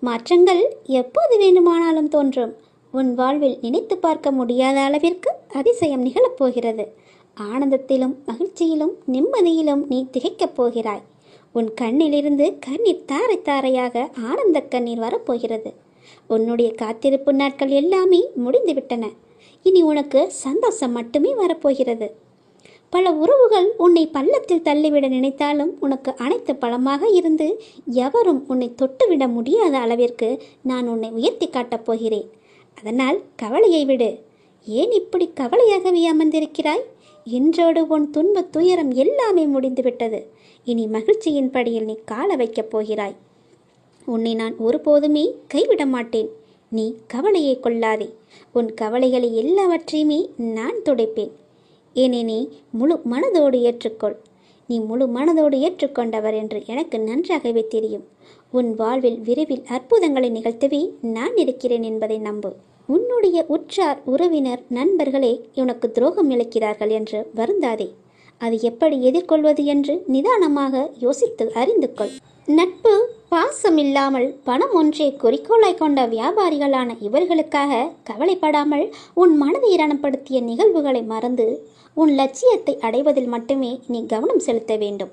மாற்றங்கள் எப்போது வேண்டுமானாலும் தோன்றும். உன் வாழ்வில் நினைத்து பார்க்க முடியாத அளவிற்கு அதிசயம் நிகழப்போகிறது. ஆனந்தத்திலும் மகிழ்ச்சியிலும் நிம்மதியிலும் நீ திகைக்கப் போகிறாய். உன் கண்ணிலிருந்து கண்ணீர் தாரை தாரையாக ஆனந்த கண்ணீர் வரப்போகிறது. உன்னுடைய காத்திருப்பு நாட்கள் எல்லாமே முடிந்துவிட்டன. இனி உனக்கு சந்தோஷம் மட்டுமே வரப்போகிறது. பல உறவுகள் உன்னை பள்ளத்தில் தள்ளிவிட நினைத்தாலும் உனக்கு அனைத்து பலமாக இருந்து எவரும் உன்னை தொட்டுவிட முடியாத அளவிற்கு நான் உன்னை உயர்த்தி காட்டப் போகிறேன். அதனால் கவலையை விடு. ஏன் இப்படி கவலையாகவே அமர்ந்திருக்கிறாய்? இன்றோடு உன் துன்ப துயரம் எல்லாமே முடிந்துவிட்டது. இனி மகிழ்ச்சியின் படியில் நீ கால வைக்கப் போகிறாய். உன்னை நான் ஒருபோதுமே கைவிட மாட்டேன். நீ கவலையை கொள்ளாதே. உன் கவலைகளை எல்லாவற்றையுமே நான் துடைப்பேன். என்னை நீ முழு மனதோடு ஏற்றுக்கொள். நீ முழு மனதோடு ஏற்றுக்கொண்டவர் என்று எனக்கு நன்றாகவே தெரியும். உன் வாழ்வில் விரைவில் அற்புதங்களை நிகழ்த்தவே நான் இருக்கிறேன் என்பதை நம்பு. உன்னுடைய உற்றார் உறவினர் நண்பர்களே உனக்கு துரோகம் இழைக்கிறார்கள் என்று வருந்தாதே. அது எப்படி எதிர்கொள்வது என்று நிதானமாக யோசித்து அறிந்து கொள். நட்பு பாசம் இல்லாமல் பணம் ஒன்றே குறிக்கோளாய் கொண்ட வியாபாரிகளான இவர்களுக்காக கவலைப்படாமல் உன் மனதை இரணப்படுத்திய நிகழ்வுகளை மறந்து உன் லட்சியத்தை அடைவதில் மட்டுமே நீ கவனம் செலுத்த வேண்டும்.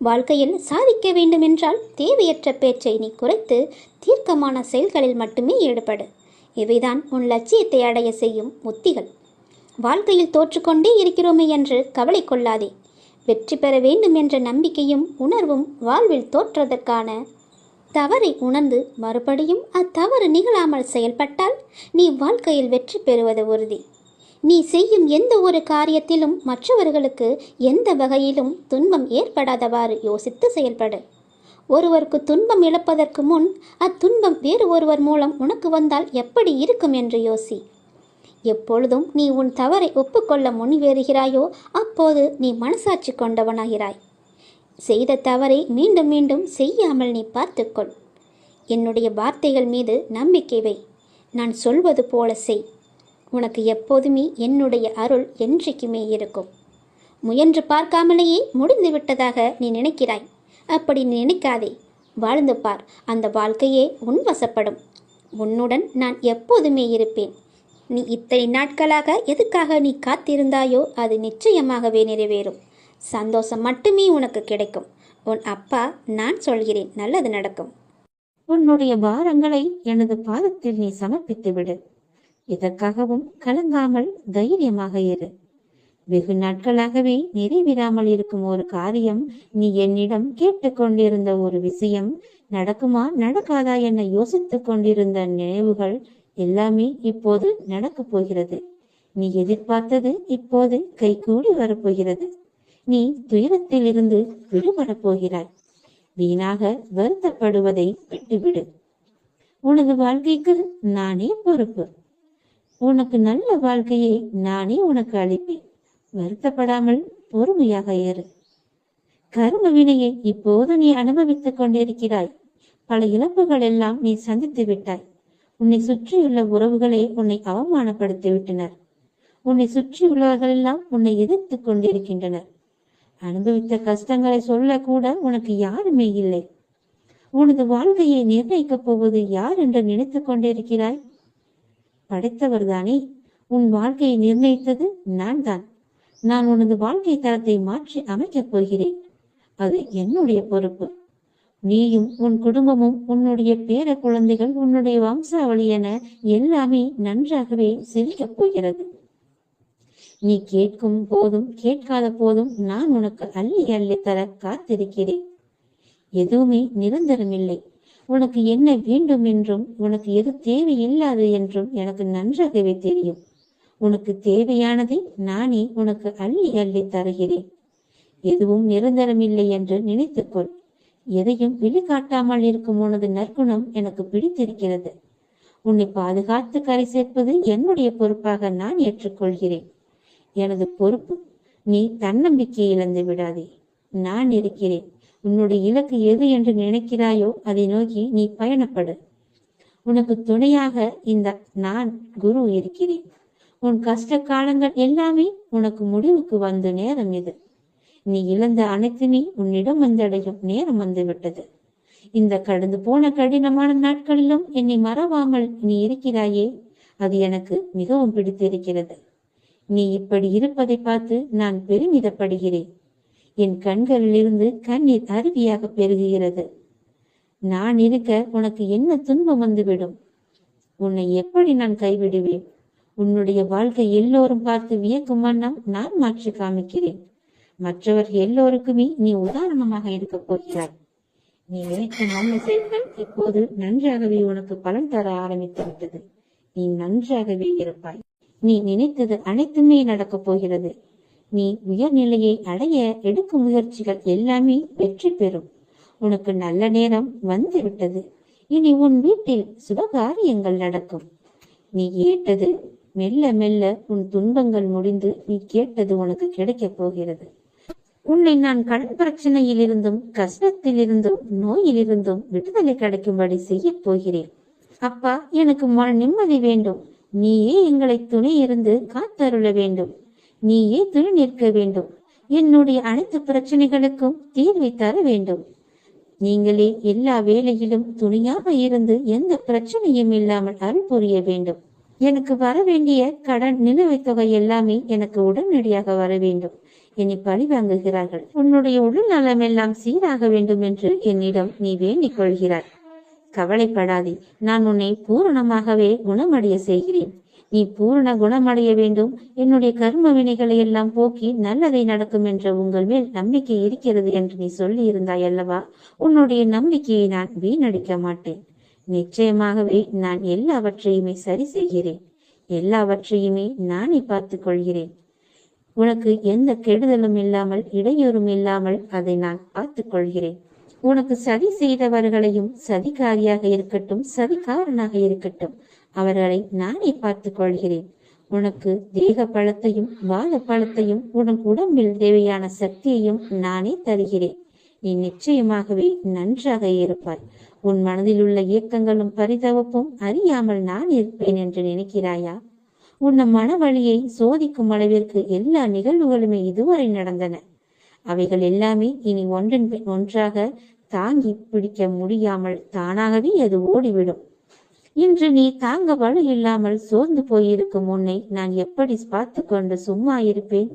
வாழ்க்கையில் சாதிக்க வேண்டுமென்றால் தேவையற்ற பேச்சை நீ குறைத்து தீர்க்கமான செயல்களில் மட்டுமே ஈடுபடு. இவைதான் உன் லட்சியத்தை அடைய செய்யும் உத்திகள். வாழ்க்கையில் தோற்றுக்கொண்டே இருக்கிறோமே என்று கவலை கொள்ளாதே. வெற்றி பெற வேண்டும் என்ற நம்பிக்கையும் உணர்வும் வாழ்வில் தோற்றதற்கான தவறை உணர்ந்து மறுபடியும் அத்தவறு நிகழாமல் செயல்பட்டால் நீ வாழ்க்கையில் வெற்றி பெறுவது உறுதி. நீ செய்யும் எந்த ஒரு காரியத்திலும் மற்றவர்களுக்கு எந்த வகையிலும் துன்பம் ஏற்படாதவாறு யோசித்து செயல்படு. ஒருவருக்கு துன்பம் இழப்பதற்கு முன் அத்துன்பம் வேறு ஒருவர் மூலம் உனக்கு வந்தால் எப்படி இருக்கும் என்று யோசி. எப்பொழுதும் நீ உன் தவறை ஒப்புக்கொள்ள முன்வேறுகிறாயோ அப்போது நீ மனசாட்சி கொண்டவனாகிறாய். செய்த தவறை மீண்டும் மீண்டும் செய்யாமல் நீ பார்த்துக்கொள். என்னுடைய வார்த்தைகள் மீது நம்பிக்கை வை. நான் சொல்வது போல செய். உனக்கு எப்போதுமே என்னுடைய அருள் என்றைக்குமே இருக்கும். முயன்று பார்க்காமலேயே முடிந்து விட்டதாக நீ நினைக்கிறாய். அப்படி நீ நினைக்காதே. வாழ்ந்து பார். அந்த வாழ்க்கையே உன் வசப்படும் உன்னுடன் நான் எப்போதுமே இருப்பேன். நீ இத்தனை நாட்களாக எதுக்காக நீ காத்திருந்தாயோ அது நிச்சயமாகவே நிறைவேறும். சந்தோஷம் மட்டுமே உனக்கு கிடைக்கும். உன் அப்பா நான் சொல்கிறேன் நல்லது நடக்கும். உன்னுடைய பாரங்களை எனது பாதத்தில் நீ சமர்ப்பித்து விடு இதற்காகவும் கலங்காமல் தைரியமாக இரு. வெகு நாட்களாகவே நிறைவேறாமல் இருக்கும் ஒரு காரியம் நீ என்னிடம் கேட்டுக்கொண்டிருந்த ஒரு விஷயம் நடக்குமா நடக்காதா என யோசித்துக் கொண்டிருந்த நினைவுகள் எல்லாமே இப்போது நடக்கப் போகிறது. நீ எதிர்பார்த்தது இப்போது கைகூடி வரப்போகிறது. நீ துயரத்திலிருந்து விடுபடப் போகிறாய். வீணாக வருத்தப்படுவதை விட்டுவிடு. உனது வாழ்க்கைக்கு நானே பொறுப்பு. உனக்கு நல்ல வாழ்க்கையை நானே உனக்கு அளிப்பேன். வருத்தப்படாமல் பொறுமையாக ஏறு. கரும வினையை இப்போது நீ அனுபவித்துக் கொண்டிருக்கிறாய். பல இழப்புகள் எல்லாம் நீ சந்தித்து விட்டாய். உன்னை சுற்றியுள்ள உறவுகளே உன்னை அவமானப்படுத்தி விட்டனர் உன்னை சுற்றியுள்ளவர்கள் எல்லாம் உன்னை எதிர்த்துக் கொண்டிருக்கின்றனர். அனுபவித்த கஷ்டங்களை சொல்ல கூட உனக்கு யாருமே இல்லை. உனது வாழ்க்கையை நிர்ணயிக்கப் போவது யார் என்று நினைத்துக் கொண்டிருக்கிறாய்? படைத்தவர் தானே உன் வாழ்க்கையை நிர்ணயித்தது நான் தான் நான் உனது வாழ்க்கை தரத்தை மாற்றி அமைக்கப் போகிறேன். அது என்னுடைய பொறுப்பு. நீயும் உன் குடும்பமும் உன்னுடைய பேர குழந்தைகள் உன்னுடைய வம்சாவளி என எல்லாமே நன்றாகவே சிரிக்கப் போகிறது. நீ கேட்கும் போதும் கேட்காத போதும் நான் உனக்கு அள்ளி அள்ளி தர காத்திருக்கிறேன். எதுவுமே நிரந்தரமில்லை. உனக்கு என்ன வேண்டும் என்றும் உனக்கு எது தேவையில்லாது என்றும் எனக்கு நன்றாகவே தெரியும். உனக்கு தேவையானதை நானே உனக்கு அள்ளி அள்ளி தருகிறேன். எதுவும் நிரந்தரமில்லை என்று நினைத்துக்கொள். எதையும் வெளிக்காட்டாமல் இருக்கும் உனது நற்குணம் எனக்கு பிடித்திருக்கிறது. உன்னை பாதுகாத்து கரை சேர்ப்பது என்னுடைய பொறுப்பாக நான் ஏற்றுக்கொள்கிறேன். எனது பொறுப்பு நீ தன்னம்பிக்கை இழந்து விடாதே. நான் இருக்கிறேன். உன்னுடைய இலக்கு எது என்று நினைக்கிறாயோ அதை நோக்கி நீ பயணப்படு. உனக்கு துணையாக இந்த நான் குரு இருக்கிறேன். உன் கஷ்ட காலங்கள் எல்லாமே உனக்கு முடிவுக்கு வந்த நேரம் இது. நீ இழந்த அனைத்துமே உன்னிடம் வந்தடையும் நேரம் வந்துவிட்டது. இந்த கடந்து போன கடினமான நாட்களிலும் என்னை மறவாமல் நீ இருக்கிறாயே அது எனக்கு மிகவும் பிடித்திருக்கிறது. நீ இப்படி இருப்பதை பார்த்து நான் பெருமிதப்படுகிறேன். என் கண்களிலிருந்து கண்ணீர் அருவியாக பெருகுகிறது. நான் இருக்க உனக்கு என்ன துன்பம் வந்துவிடும்? உன்னை எப்படி நான் கைவிடுவேன்? உன்னுடைய வாழ்க்கை எல்லோரும் பார்த்து வியக்கும் வண்ணம் நான் மாற்றி காமிக்கிறேன். மற்றவர் எல்லோருக்குமே நீ உதாரணமாக இருக்க போகிறாய். நீ நினைத்த நல்ல செயல்கள் இப்போது நன்றாகவே உனக்கு பலன் தர ஆரம்பித்து விட்டது. நீ நன்றாகவே இருப்பாய். நீ நினைத்தது அனைத்துமே நடக்கப் போகிறது. நீ உயர்நிலையை அடைய எடுக்கும் முயற்சிகள் எல்லாமே வெற்றி பெறும். உனக்கு நல்ல நேரம் வந்து விட்டது இனி உன் வீட்டில் சுபகாரியங்கள் நடக்கும். நீ கேட்டது மெல்ல மெல்ல உன் துன்பங்கள் முடிந்து நீ கேட்டது உனக்கு கிடைக்கப் போகிறது. உன்னை நான் கடன் பிரச்சனையிலிருந்தும் கஷ்டத்திலிருந்தும் நோயிலிருந்தும் விடுதலை கிடைக்கும்படி செய்யப் போகிறேன். அப்பா எனக்கு மன நிம்மதி வேண்டும். நீயே எங்களை துணை இருந்து காத்தருள வேண்டும். நீயே துணி நிற்க வேண்டும். என்னுடைய அனைத்து பிரச்சனைகளுக்கும் தீர்வை தர வேண்டும். நீங்களே எல்லா வேலையிலும் துணியாக இருந்து எந்த பிரச்சனையும் இல்லாமல் அருள் புரிய வேண்டும். எனக்கு வர வேண்டிய கடன் நிலுவைத் தொகை எல்லாமே எனக்கு உடனடியாக வர வேண்டும். என்னை பழி வாங்குகிறார்கள் உன்னுடைய உடல் நலம் எல்லாம் சீராக வேண்டும் என்று என்னிடம் நீ வேண்டிக் கொள்கிறாய். கவலைப்படாதே. நான் உன்னை பூரணமாகவே குணமடைய செய்கிறேன். நீ பூரண குணமடைய வேண்டும். என்னுடைய கர்ம வினைகளை எல்லாம் போக்கி நல்லதை நடக்கும் என்ற உங்கள் மேல் நம்பிக்கை இருக்கிறது என்று நீ சொல்லி இருந்தாய் அல்லவா? உன்னுடைய நம்பிக்கையை நான் வீணடிக்க மாட்டேன். நிச்சயமாகவே நான் எல்லாவற்றையுமே சரி செய்கிறேன். எல்லாவற்றையுமே நானே பார்த்துக் கொள்கிறேன். உனக்கு எந்த கெடுதலும் இல்லாமல் இடையூறும் இல்லாமல் அதை நான் பார்த்துக் கொள்கிறேன். உனக்கு சதி செய்தவர்களையும் சதிகாரியாக இருக்கட்டும் சதிகாரனாக இருக்கட்டும் அவர்களை நானே பார்த்துக் கொள்கிறேன். உனக்கு தேக பழத்தையும் வாத பழத்தையும் உனக்கு உடம்பில் தேவையான சக்தியையும் நானே தருகிறேன். நீ நிச்சயமாகவே நன்றாக இருப்பாய். உன் மனதில் உள்ள இயக்கங்களும் பரிதவப்பும் அறியாமல் நான் இருப்பேன் என்று நினைக்கிறாயா? உன் மன வழியை சோதிக்கும் அளவிற்கு எல்லா நிகழ்வுகளுமே இதுவரை நடந்தன. அவைகள் எல்லாமே இனி ஒன்றன் பின் ஒன்றாக தாங்கி பிடிக்க முடியாமல் தானாகவே அது ஓடிவிடும். இன்று நீ தாங்க வலு இல்லாமல் சோர்ந்து போயிருக்கும் உன்னை நான் எப்படி பார்த்து கொண்டு சும்மா இருப்பேன்?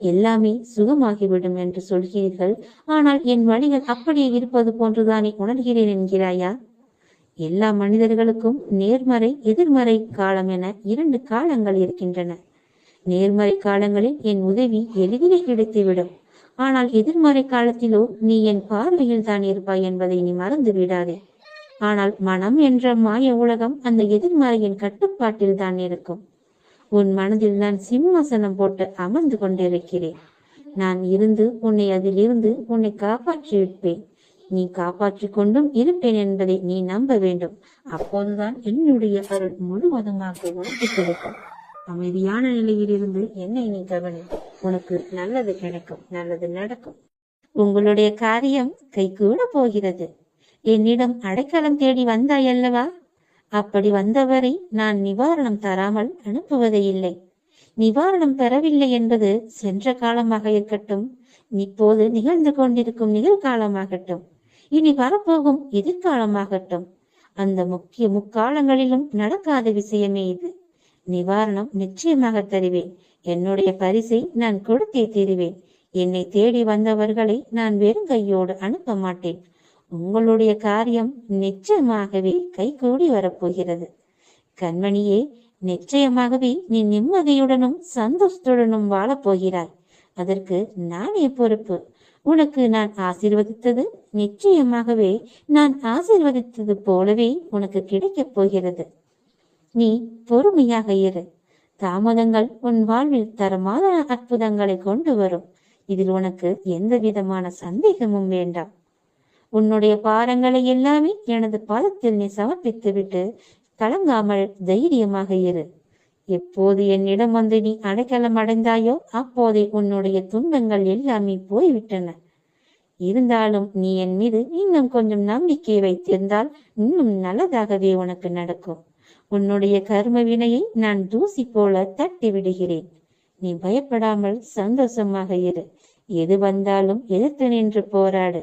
எல்லாமே சுகமாகிவிடும் என்று சொல்கிறீர்கள். ஆனால் என் வழிகள் அப்படியே இருப்பது போன்றுதானே உணர்கிறேன் என்கிறாயா? எல்லா மனிதர்களுக்கும் நேர்மறை எதிர்மறை காலம் என இரண்டு காலங்கள் இருக்கின்றன. நேர்மறை காலங்களில் என் உதவி எளிதிலே கிடைத்துவிடும். ஆனால் எதிர்மறை காலத்திலோ நீ என் பார்வையில் தான் இருப்பாய் என்பதை நீ மறந்து விடாதே ஆனால் மனம் என்ற மாய உலகம் அந்த எதிர்மறையின் கட்டுப்பாட்டில் தான் இருக்கும். உன் மனதில் நான் சிம்மாசனம் போட்டு அமர்ந்து கொண்டிருக்கிறேன். நான் இருந்து உன்னை அதிலிருந்து உன்னை காப்பாற்றி விட்பேன் நீ காப்பாற்றிக் கொண்டும் இருப்பேன் என்பதை நீ நம்ப வேண்டும். அப்போதுதான் என்னுடைய அருள் முழுவதுமாக உனக்கு கிடைக்கும். அமைதியான நிலையில் இருந்து என்னை நீ கவனி. உனக்கு நல்லது கிடைக்கும் நல்லது நடக்கும். உங்களுடைய காரியம் கைகூட போகிறது. என்னிடம் அடைக்கலம் தேடி வந்தாயல்லவா? அப்படி வந்தவரை நான் நிவாரணம் தராமல் அனுப்புவதே இல்லை. நிவாரணம் பெறவில்லை என்பது சென்ற காலமாக இருக்கட்டும் இப்போது நிகழ்ந்து கொண்டிருக்கும் நிகழ்காலமாகட்டும் இனி வரப்போகும் எதிர்காலமாகட்டும் அந்த முக்கிய முக்காலங்களிலும் நடக்காத விஷயமே இது. நிவாரணம் நிச்சயமாக தருவேன். என்னுடைய பரிசை நான் கொடுத்தே தருவேன். என்னை தேடி வந்தவர்களை நான் வெறும் கையோடு அனுப்ப மாட்டேன். உங்களுடைய காரியம் நிச்சயமாகவே கைகூடி வரப்போகிறது. கண்மணியே நிச்சயமாகவே நீ நிம்மதியுடனும் சந்தோஷத்துடனும் வாழப் போகிறாய். அதற்கு நானே பொறுப்பு. உனக்கு நான் ஆசீர்வதித்தது நிச்சயமாகவே நான் ஆசீர்வதித்தது போலவே உனக்கு கிடைக்கப் போகிறது. நீ பொறுமையாக இரு. தாமதங்கள் உன் வாழ்வில் தரமான அற்புதங்களை கொண்டு வரும். இதில் உனக்கு எந்த விதமான சந்தேகமும் வேண்டாம். உன்னுடைய பாரங்களை எல்லாமே எனது பாதத்தில் நீ சமர்ப்பித்துவிட்டு கலங்காமல் தைரியமாக இரு. எப்போது என்னிடம் வந்து நீ அடைக்கலம் அடைந்தாயோ அப்போதே உன்னுடைய துன்பங்கள் எல்லாமே போய்விட்டன. இருந்தாலும் நீ என் மீது இன்னும் கொஞ்சம் நம்பிக்கை வைத்திருந்தால் இன்னும் நல்லதாகவே உனக்கு நடக்கும். உன்னுடைய கர்ம வினையை நான் தூசி போல தட்டி விடுகிறேன். நீ பயப்படாமல் சந்தோஷமாக இரு. எது வந்தாலும் எதிர்த்து நின்று போராடு.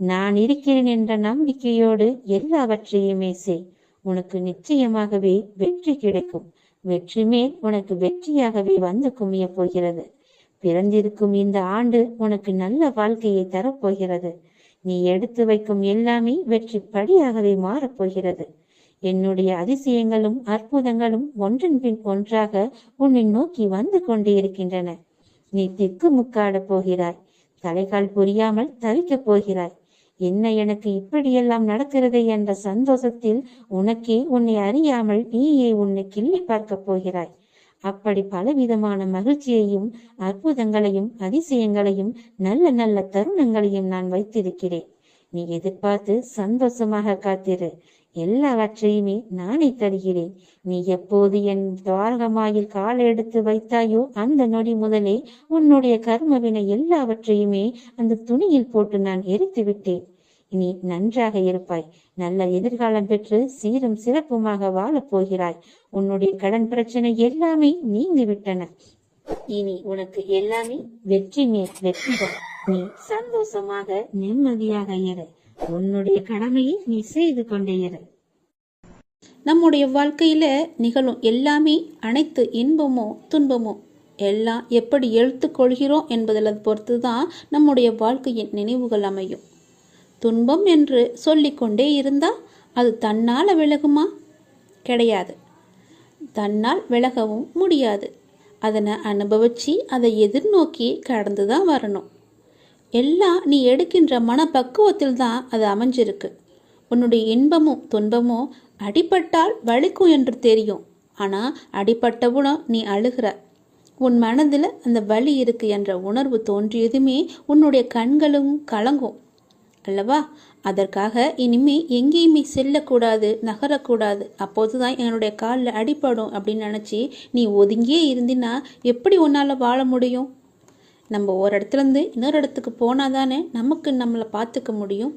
நான் இருக்கிறேன் என்ற நம்பிக்கையோடு எல்லாவற்றையுமே செய். உனக்கு நிச்சயமாகவே வெற்றி கிடைக்கும். வெற்றி மேல் உனக்கு வெற்றியாகவே வந்து குமிய போகிறது. பிறந்திருக்கும் இந்த ஆண்டு உனக்கு நல்ல வாழ்க்கையை தரப்போகிறது. நீ எடுத்து வைக்கும் எல்லாமே வெற்றி படியாகவே மாறப்போகிறது என்னுடைய அதிசயங்களும் அற்புதங்களும் ஒன்றன் பின் ஒன்றாக உன்னை நோக்கி வந்து கொண்டே இருக்கின்றன நீ திக்கு முக்காடப் போகிறாய். தலைகால் புரியாமல் தவிக்கப் போகிறாய். என்ன எனக்கு இப்படியெல்லாம் நடக்கிறது என்ற சந்தோஷத்தில் உனக்கே உன்னை அறியாமல் நீயே உன்னை கிள்ளி பார்க்கப் போகிறாய். அப்படி பலவிதமான மகிழ்ச்சியையும் அற்புதங்களையும் அதிசயங்களையும் நல்ல நல்ல தருணங்களையும் நான் வைத்திருக்கிறேன். நீ எதிர்பார்த்து சந்தோஷமாக காத்திரு. எல்லாவற்றையுமே நானே தருகிறேன். நீ எப்போது என் துவாரகமாயில் காலை எடுத்து வைத்தாயோ அந்த நொடி முதலே உன்னுடைய கர்மவினை எல்லாவற்றையுமே அந்த துணியில் போட்டு நான் எரித்து விட்டேன் நீ நன்றாக இருப்பாய். நல்ல எதிர்காலம் பெற்று சீரும் சிறப்புமாக வாழப் போகிறாய். உன்னுடைய கடன் பிரச்சனை எல்லாமே நீங்கி விட்டன. இனி உனக்கு எல்லாமே வெற்றி மேல் வெற்றிதான் நீ சந்தோஷமாக நிம்மதியாக இரு. உன்னுடைய கடமையை நீ செய்து கொண்டே இரு. நம்முடைய வாழ்க்கையில நிகழும் எல்லாமே அனைத்து இன்பமோ துன்பமோ எல்லாம் எப்படி எழுத்துக்கொள்கிறோம் என்பதில் பொறுத்து தான் நம்முடைய வாழ்க்கையின் நினைவுகள் அமையும். துன்பம் என்று சொல்லிக்கொண்டே இருந்தால் அது தன்னால் விலகுமா? கிடையாது. தன்னால் விலகவும் முடியாது. அதனை அனுபவிச்சு அதை எதிர்நோக்கி கடந்து தான் வரணும். எல்லாம் நீ எடுக்கின்ற மனப்பக்குவத்தில் தான் அது அமைஞ்சிருக்கு. உன்னுடைய இன்பமும் துன்பமும் அடிபட்டால் வலிக்கும் என்று தெரியும். ஆனால் அடிபட்டவுடன் நீ அழுகிற. உன் மனதில் அந்த வலி இருக்கு என்ற உணர்வு தோன்றியதுமே உன்னுடைய கண்களும் கலங்கும். அல்லவா? அதற்காக இனிமே எங்கேயுமே செல்லக்கூடாது நகரக்கூடாது. அப்போது தான் என்னுடைய காலில் அடிபடும் அப்படின்னு நினச்சி நீ ஒதுங்கியே இருந்தினா எப்படி உன்னால் வாழ முடியும்? நம்ம ஒரு இடத்துலேருந்து இன்னொரு இடத்துக்கு போனால் தானே நமக்கு நம்மளை பார்த்துக்க முடியும்?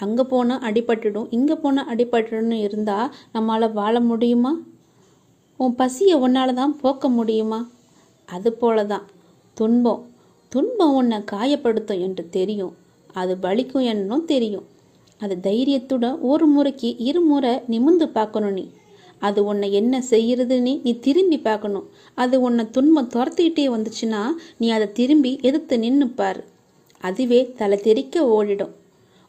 அங்கே போனால் அடிபட்டுடும் இங்கே போனால் அடிபட்டுடும்னு இருந்தால் நம்மளால் வாழ முடியுமா? உன் பசியை உன்னால் தான் போக்க முடியுமா? அது போல தான் துன்பம். துன்பம் உன்னை காயப்படுத்தும் என்று தெரியும். அது வலிக்கும் என்னும் தெரியும். அது தைரியத்துடன் ஒரு முறைக்கு இருமுறை நிமிந்து பார்க்கணும் நீ. அது உன்னை என்ன செய்யறதுன்னு நீ திரும்பி பார்க்கணும். அது உன்னை துன்பம் துரத்திக்கிட்டே வந்துச்சுன்னா நீ அதை திரும்பி எதிர்த்து நின்று அதுவே தலை தெறிக்க ஓடிடும்.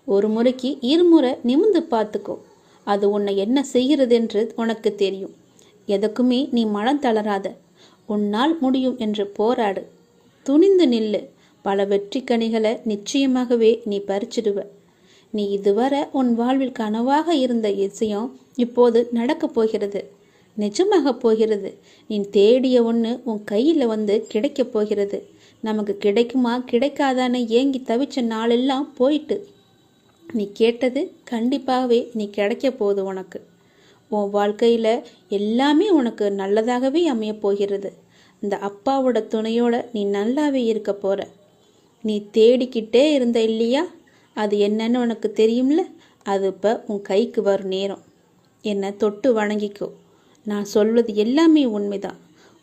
ஒரு முறைக்கு இருமுறை நிமிந்து பார்த்துக்கோ. அது உன்னை என்ன செய்கிறது என்று உனக்கு தெரியும். எதுக்குமே நீ மனம் தளராத. உன்னால் முடியும் என்று போராடு. துணிந்து நில்லு. பல வெற்றி கனிகளை நிச்சயமாகவே நீ பறிச்சிடுவ. நீ இதுவரை உன் வாழ்வில் கனவாக இருந்த இசையம் இப்போது நடக்கப் போகிறது. நிஜமாக போகிறது. நீ தேடிய ஒன்று உன் கையில் வந்து கிடைக்கப் போகிறது. நமக்கு கிடைக்குமா கிடைக்காதான்னு ஏங்கி தவிச்ச நாளெல்லாம் போயிட்டு. நீ கேட்டது கண்டிப்பாகவே நீ கிடைக்க போகுது உனக்கு. உன் வாழ்க்கையில் எல்லாமே உனக்கு நல்லதாகவே அமையப் போகிறது. இந்த அப்பாவோட துணையோட நீ நல்லாவே இருக்க போகிற நீ தேடிக்கிட்டே இருந்த இல்லையா? அது என்னன்னு உனக்கு தெரியும்ல? அது இப்போ உன் கைக்கு வரும் நேரம். என்னை தொட்டு வணங்கிக்கோ. நான் சொல்வது எல்லாமே உண்மைதான்.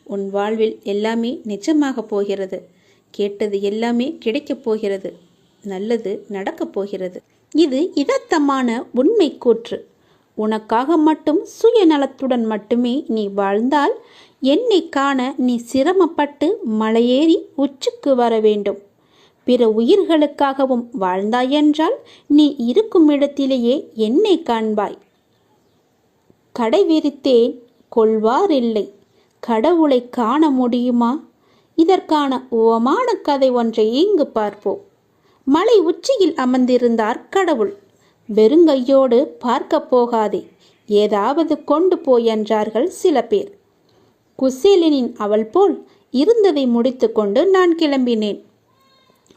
உன் வாழ்வில் எல்லாமே நிஜமாக போகிறது. கேட்டது எல்லாமே கிடைக்கப் போகிறது. நல்லது நடக்கப் போகிறது. இது இதத்தமான உண்மை கூற்று. உனக்காக மட்டும் சுயநலத்துடன் மட்டுமே நீ வாழ்ந்தால் என்னை காண நீ சிரமப்பட்டு மலையேறி உச்சிக்கு வர வேண்டும். பிற உயிர்களுக்காகவும் வாழ்ந்தாயென்றால் நீ இருக்கும் இடத்திலேயே என்னை காண்பாய். கடை விரித்தேன் கொள்வாரில்லை கடவுளை காண முடியுமா? இதற்கான உவமான கதை ஒன்றை இங்கு பார்ப்போம். மலை உச்சியில் அமர்ந்திருந்தார் கடவுள். வெறுங்கையோடு பார்க்கப் போகாதே ஏதாவது கொண்டு போய் என்றார்கள் சில பேர். குசேலனின் அவள் போல் இருந்ததை முடித்துக்கொண்டு நான் கிளம்பினேன்.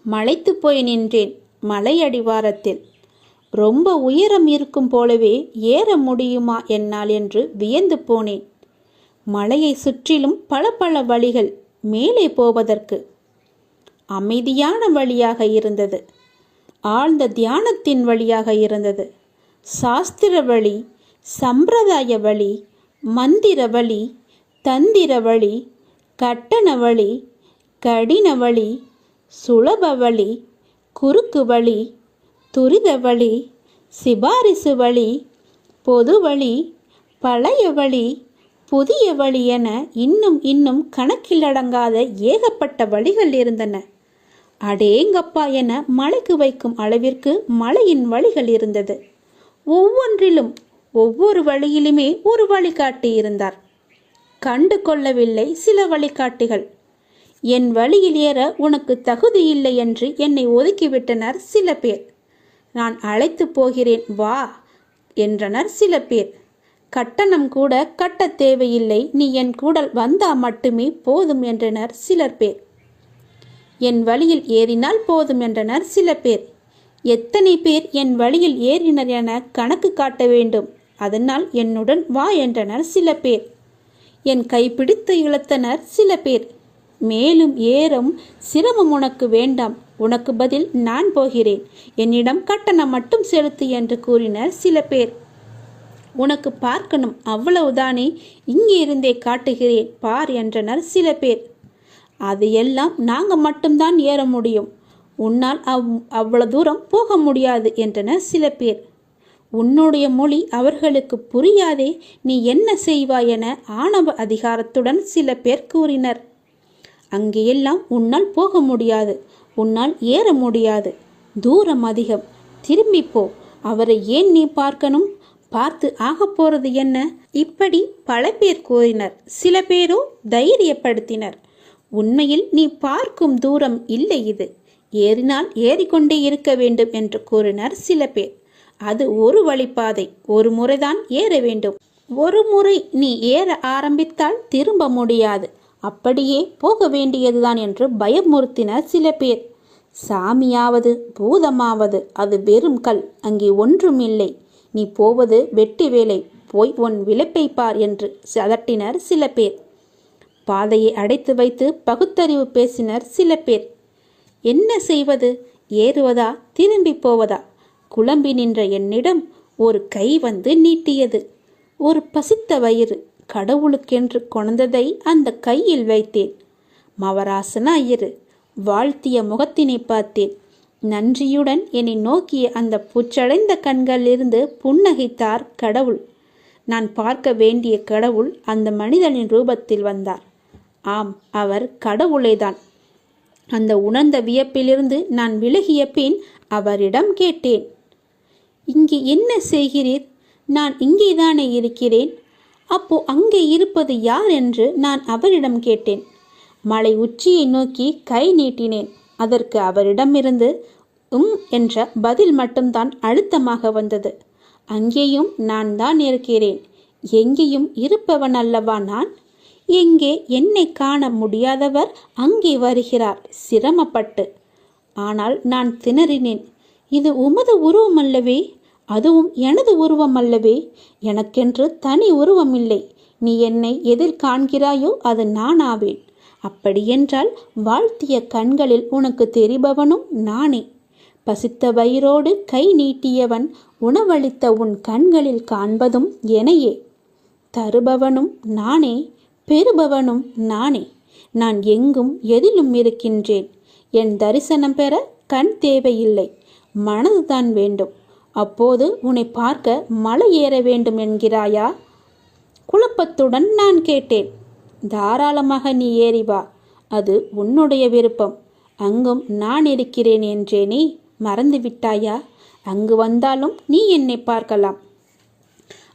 மலைத்து போய் நின்றேன் மலை அடிவாரத்தில். ரொம்ப உயரம் இருக்கும் போலவே ஏற முடியுமா என்னால் என்று வியந்து போனேன். மலையை சுற்றிலும் பல பல வழிகள் மேலே போவதற்கு அமைதியான வழியாக இருந்தது. ஆழ்ந்த தியானத்தின் வழியாக இருந்தது. சாஸ்திர வழி சம்பிரதாய வழி மந்திர வழி தந்திர வழி கட்டண வழி கடின வழி சுலப வழி குறுக்கு வழி துரித வழி சிபாரிசு வழி பொது வழி பழைய வழி புதிய வழி என இன்னும் இன்னும் கணக்கிலடங்காத ஏகப்பட்ட வழிகள் இருந்தன. அடேங்கப்பா என மலைக்கு வைக்கும் அளவிற்கு மலையின் வழிகள் இருந்தது. ஒவ்வொன்றிலும் ஒவ்வொரு வழியிலுமே ஒரு வழிகாட்டி இருந்தார். கண்டு கொள்ளவில்லை சில வழிகாட்டிகள். என் வழியில் ஏற உனக்கு தகுதி இல்லை என்று என்னை ஒதுக்கிவிட்டனர் சில பேர். நான் அழைத்து போகிறேன் வா என்றனர் சில பேர். கட்டணம் கூட கட்ட தேவையில்லை நீ என் கூடல் வந்தா மட்டுமே போதும் என்றனர் சிலர் பேர். என் வழியில் ஏறினால் போதும் என்றனர் சில பேர். எத்தனை பேர் என் வழியில் ஏறினர் என கணக்கு காட்ட வேண்டும். அதனால் என்னுடன் வா என்றனர் சில பேர். என் கைப்பிடித்து இழுத்தனர் சில பேர். மேலும் ஏறும் சிரமம் உனக்கு வேண்டாம். உனக்கு பதில் நான் போகிறேன். என்னிடம் கட்டணம் மட்டும் செலுத்து என்று கூறினர் சில பேர். உனக்கு பார்க்கணும் அவ்வளவுதானே? இங்கே இருந்தே காட்டுகிறேன் பார் என்றனர் சில பேர். அது எல்லாம் நாங்க மட்டும்தான் ஏற முடியும். உன்னால் அவ் அவ்வளவு தூரம் போக முடியாது என்றனர் சில பேர். உன்னுடைய மொழி அவர்களுக்கு புரியாதே நீ என்ன செய்வாய் என ஆணவ அதிகாரத்துடன் சில பேர் கூறினர். அங்கேயெல்லாம் உன்னால் போக முடியாது. உன்னால் ஏற முடியாது. தூரம் அதிகம். திரும்பி போ. அவரை ஏன் நீ பார்க்கணும்? பார்த்து ஆகப் போறது என்ன? இப்படி பல பேர் கூறினர். சில பேரோ தைரியப்படுத்தினர். உண்மையில் நீ பார்க்கும் தூரம் இல்லை இது. ஏறினால் ஏறிக்கொண்டே இருக்க வேண்டும் என்று கூறினர் சில பேர். அது ஒரு வழிப்பாதை. ஒரு முறைதான் ஏற வேண்டும். ஒரு முறை நீ ஏற ஆரம்பித்தால் திரும்ப முடியாது. அப்படியே போக வேண்டியதுதான் என்று பயமுறுத்தினர் சில பேர். சாமியாவது பூதமாவது அது வெறும் கல் அங்கே ஒன்றும் இல்லை. நீ போவது வெட்டி வேலை போய் உன் விளப்பை பார் என்று சதட்டினர் சில பேர். பாதையை அடைத்து வைத்து பகுத்தறிவு பேசினர் சில பேர். என்ன செய்வது? ஏறுவதா? திரும்பி போவதா? குழம்பி நின்ற என்னிடம் ஒரு கை வந்து நீட்டியது. ஒரு பசித்த வயிறு கடவுளுக்கென்று கொணந்ததை அந்த கையில் வைத்தேன். மவராசனா இரு. வாழ்த்திய முகத்தினை பார்த்தேன். நன்றியுடன் என்னை நோக்கிய அந்த புச்சடைந்த கண்களிலிருந்து புன்னகைத்தார் கடவுள். நான் பார்க்க வேண்டிய கடவுள் அந்த மனிதனின் ரூபத்தில் வந்தார். ஆம் அவர் கடவுளேதான். அந்த உணர்ந்த வியப்பிலிருந்து நான் விலகிய பின் அவரிடம் கேட்டேன். இங்கே என்ன செய்கிறீர்? நான் இங்கேதானே இருக்கிறேன். அப்போ அங்கே இருப்பது யார் என்று நான் அவரிடம் கேட்டேன். மலை உச்சியை நோக்கி கை நீட்டினேன். அதற்கு அவரிடமிருந்து உம் என்ற பதில் மட்டும்தான் அழுத்தமாக வந்தது. அங்கேயும் நான் தான் இருக்கிறேன். எங்கேயும் இருப்பவன் அல்லவா நான்? எங்கே என்னை காண முடியாதவர் அங்கே வருகிறார். சிரமப்பட்டு. ஆனால் நான் திணறினேன். இது உமது உருவம் அல்லவே அதுவும் எனது உருவம் அல்லவே எனக்கென்று தனி உருவம் இல்லை நீ என்னை எதில் காண்கிறாயோ அது நான் ஆவேன் அப்படியென்றால் வாழ்த்திய கண்களில் உனக்கு தெரிபவனும் நானே. பசித்த வயிறோடு கை நீட்டியவன் உணவளித்த உன் கண்களில் காண்பதும் எனையே தருபவனும் நானே பெறுபவனும் நானே. நான் எங்கும் எதிலும் இருக்கின்றேன். என் தரிசனம் பெற கண் தேவையில்லை. மனதுதான் வேண்டும். அப்போது உன்னை பார்க்க மலை ஏற வேண்டும் என்கிறாயா? குழப்பத்துடன் நான் கேட்டேன். தாராளமாக நீ ஏறி வா. அது உன்னுடைய விருப்பம். அங்கும் நான் இருக்கிறேன் என்றேனே மறந்து விட்டாயா அங்கு வந்தாலும் நீ என்னை பார்க்கலாம்.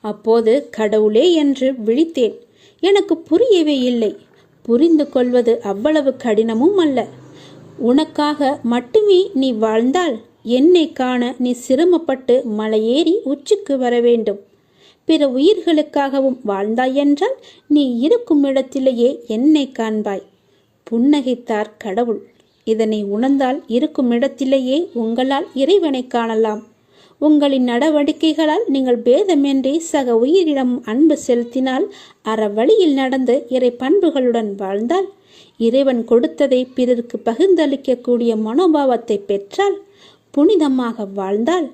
அப்போது கடவுளே என்று விழித்தேன். எனக்கு புரியவே இல்லை. புரிந்து கொள்வது அவ்வளவு கடினமும் அல்ல. உனக்காக மட்டுமே நீ வாழ்ந்தால் என்னை காண நீ சிரமப்பட்டு மலையேறி உச்சிக்கு வர வேண்டும். பிற உயிர்களுக்காகவும் வாழ்ந்தாய் என்றால் நீ இருக்கும் இடத்திலேயே என்னை காண்பாய். புன்னகைத்தார் கடவுள். இதனை உணர்ந்தால் இருக்கும் இடத்திலேயே உங்களால் இறைவனை காணலாம். உங்களின் நடவடிக்கைகளால் நீங்கள் பேதமின்றி சக உயிரிடம் அன்பு செலுத்தினால் அற வழியில் நடந்து இறை பண்புகளுடன் வாழ்ந்தால் இறைவன் கொடுத்ததை பிறருக்கு பகிர்ந்தளிக்கக்கூடிய மனோபாவத்தை பெற்றால் புனிதமாக வாழ்ந்தால்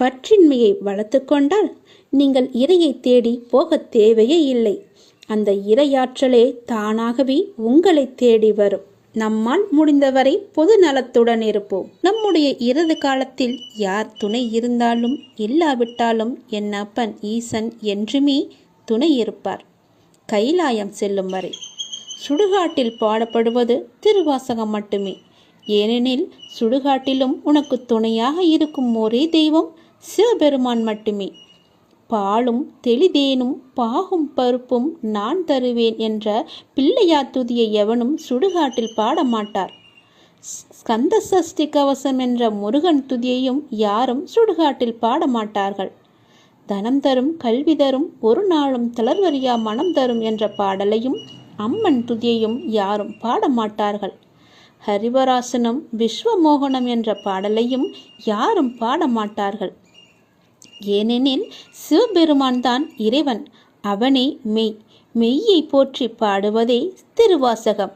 பற்றின்மையை வளர்த்து கொண்டால் நீங்கள் இறையை தேடி போக தேவையே இல்லை. அந்த இரையாற்றலே தானாகவே உங்களை தேடி வரும். நம்மால் முடிந்தவரை பொது நலத்துடன் இருப்போம். நம்முடைய இறுதி காலத்தில் யார் துணை இருந்தாலும் இல்லாவிட்டாலும் என் அப்பன் ஈசன் என்றுமே துணை இருப்பார். கைலாயம் செல்லும் வரை சுடுகாட்டில் பாடப்படுவது திருவாசகம் மட்டுமே. ஏனெனில் சுடுகாட்டிலும் உனக்கு துணையாக இருக்கும் ஒரே தெய்வம் சிவபெருமான் மட்டுமே. பாலும் தெளிதேனும் பாகும் பருப்பும் நான் தருவேன் என்ற பிள்ளையார் துதியை எவனும் சுடுகாட்டில் பாட மாட்டார் ஸ்கந்த சஷ்டி கவசம் என்ற முருகன் துதியையும் யாரும் சுடுகாட்டில் பாட மாட்டார்கள் தனம் தரும் கல்வி தரும் ஒரு நாளும் தளர்வரியா மனம் தரும் என்ற பாடலையும் அம்மன் துதியையும் யாரும் பாட மாட்டார்கள் ஹரிவராசனம் விஸ்வமோகனம் என்ற பாடலையும் யாரும் பாட மாட்டார்கள் ஏனெனில் சிவபெருமான் தான் இறைவன். அவனே மெய். மெய்யை போற்றி பாடுவதே திருவாசகம்.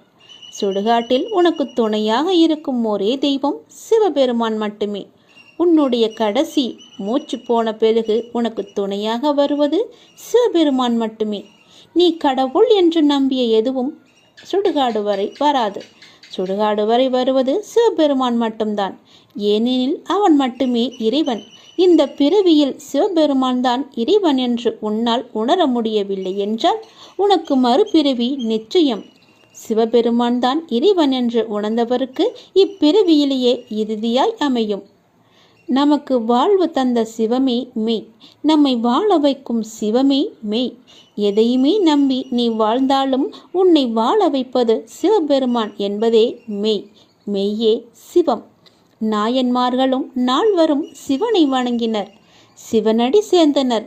சுடுகாட்டில் உனக்கு துணையாக இருக்கும் ஒரே தெய்வம் சிவபெருமான் மட்டுமே. உன்னுடைய கடைசி மூச்சு போன பிறகு உனக்கு துணையாக வருவது சிவபெருமான் மட்டுமே. நீ கடவுள் என்று நம்பிய எதுவும் சுடுகாடு வரை வராது. சுடுகாடு வரை வருவது சிவபெருமான் மட்டும்தான். ஏனெனில் அவன் மட்டுமே இறைவன். இந்த பிறவியில் சிவபெருமான் தான் இறைவன் என்று உன்னால் உணர முடியவில்லை என்றால் உனக்கு மறுபிறவி நிச்சயம். சிவபெருமான் தான் இறைவன் என்று உணர்ந்தவருக்கு இப்பிறவியிலேயே இறுதியாய் அமையும். நமக்கு வாழ்வு தந்த சிவமே மெய். நம்மை வாழ வைக்கும் சிவமே மெய். எதையுமே நம்பி நீ வாழ்ந்தாலும் உன்னை வாழ வைப்பது சிவபெருமான் என்பதே மெய். மெய்யே சிவம். நாயன்மார்களும் நால்வரும் சிவனை வணங்கினர். சிவனடி சேர்ந்தனர்.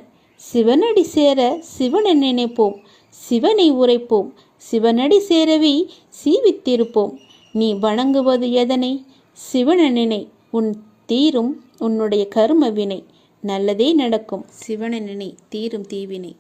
சிவனடி சேர சிவனை நினைப்போம். சிவனை உரைப்போம். சிவனடி சேரவே சீவித்திருப்போம். நீ வணங்குவது எதனை? சிவன நினை. உன் தீரும் உன்னுடைய கரும வினை. நல்லதே நடக்கும். சிவனனினை தீரும் தீவினை.